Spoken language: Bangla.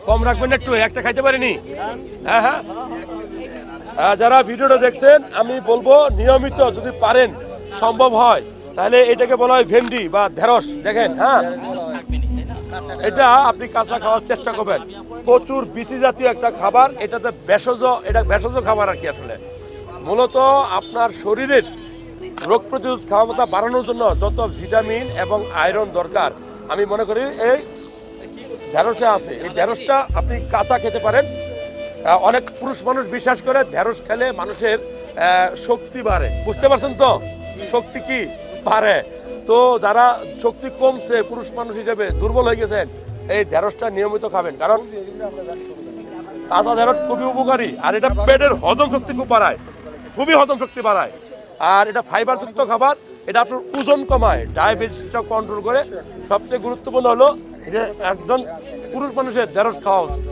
কম রাখবেন না একটু, একটা খাইতে পারিনি? হ্যাঁ হ্যাঁ। যারা ভিডিওটা দেখছেন, আমি বলব, নিয়মিত যদি পারেন, সম্ভব হয়, তাহলে এটাকে বলা হয় ভেন্ডি বা ঢেঁড়স, দেখেন হ্যাঁ? এটা আপনি কাঁচা খাওয়ার চেষ্টা করবেন। প্রচুর বিসি জাতীয় একটা খাবার, এটাতে ভেষজ, এটা ভেষজ খাবার আর কি আসলে। মূলত আপনার শরীরের রোগ প্রতিরোধ ক্ষমতা বাড়ানোর জন্য যত ভিটামিন এবং আয়রন দরকার, আমি মনে করি এই ঢেঁড়সে আছে। এই ঢেঁড়সটা আপনি কাঁচা খেতে পারেন। অনেক পুরুষ মানুষ বিশ্বাস করে ঢেঁড়স খেলে মানুষের শক্তি বাড়ে। বুঝতে পারছেন তো? শক্তি কি? বাড়ে। তো যারা শক্তি কমছে, পুরুষ মানুষ হিসেবে দুর্বল হয়ে গেছেন, এই ঢেঁড়সটা নিয়মিত খাবেন। কারণ কাঁচা ঢেঁড়স খুবই উপকারী। আর এটা পেটের হজম শক্তি খুব বাড়ায়। খুবই হজম শক্তি বাড়ায়। আর এটা ফাইবার যুক্ত খাবার। এটা আপনার ওজন কমায়। ডায়াবেটিসটা কন্ট্রোল করে সবচেয়ে গুরুত্বপূর্ণ হলো যে একজন পুরুষ মানুষের ঢেঁড়স খাওয়া উচিত।